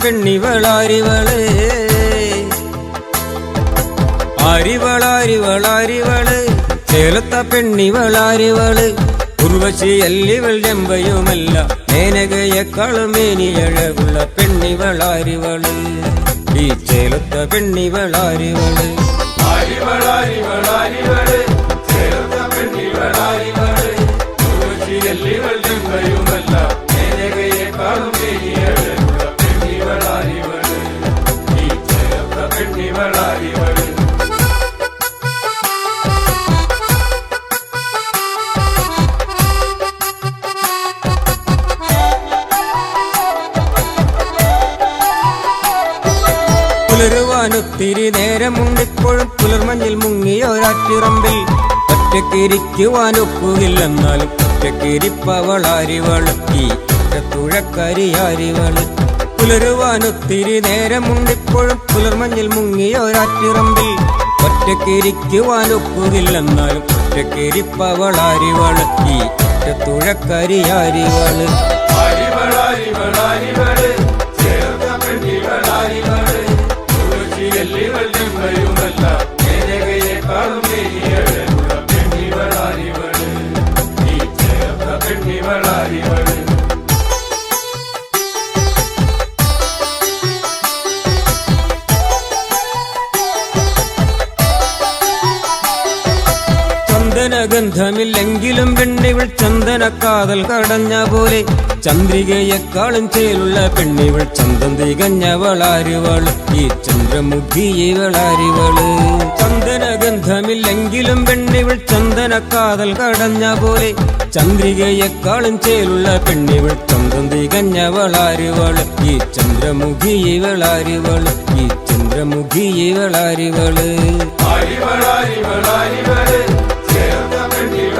പെണ്ണിവളാരിവൾ ആരിവളാരിവളാരിവൾ ചേലത്ത പെണ്ണിവളാരിവൾ ഉർവശിയല്ലിവൾ രമ്പയുമല്ല മേനകയെക്കാളും മേനിയഴകുള്ള പെണ്ണിവളാരിവൾ ഈ ചേലത്ത പെണ്ണിവളാരിവൾ ആരിവളാരിവളാരിവൾ പുലരുവാനൊത്തിരി നേരമുണ്ടിപ്പോഴും പുലർമഞ്ഞിൽ മുങ്ങിയൊരാറ്റിറമ്പിൽ ഒറ്റക്കിരിക്കുവാനൊക്കുകില്ലെന്നാലും വളക്കി ഈ തുഴക്കരിയാരിവൾ പുലരുവാനൊത്തിരി നേരമുണ്ടിപ്പോഴും പുലർമഞ്ഞിൽ മുങ്ങിയൊരാറ്റിറമ്പിൽ ഒറ്റക്കിരിക്കുവാനൊക്കുകില്ലെന്നാലും ഒറ്റക്കിരിപ്പവളാരിവൾ ഈ തുഴക്കരിയാരിവൾ ചന്ദനഗന്ധമില്ലെങ്കിലും പെണ്ണിവൾ ചന്ദന കാതൽ കടഞ്ഞ പോലെ ചന്ദ്രികയെക്കാളും ചേലുള്ള പെണ്ണിവൾ ചന്തം തികഞ്ഞവളാരിവൾ ഈ ചന്ദ്രമുഖി ഇവളാരിവൾ ചന്ദനഗന്ധമില്ലെങ്കിലും പെണ്ണിവൾ ചന്ദന കാതൽ കടഞ്ഞ പോലെ ചന്ദ്രികയെക്കാളും ചേലുള്ള പെണ്ണിവൾ ചന്തം തികഞ്ഞവളാരിവൾ ഈ ചന്ദ്രമുഖിയെ ഇവളാരിവൾ ഈ ചന്ദ്രമുഖി ഇവളാരിവൾ ആരിവളാരിവളാരിവൾ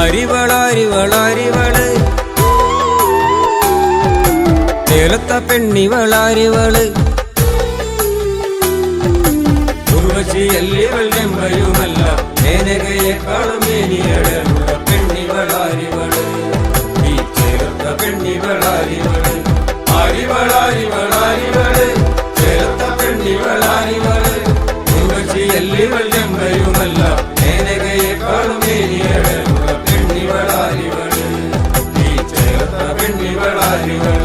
ആരിവളാരിവളാരിവൾ ചേലത്ത പെണ്ണിവളാരിവൾ പെണ്ണിവളാരിവൾ ഈ പെണ്ണിവളാരിവൾ ഉർവശിയല്ലിവൾ Emmanuel.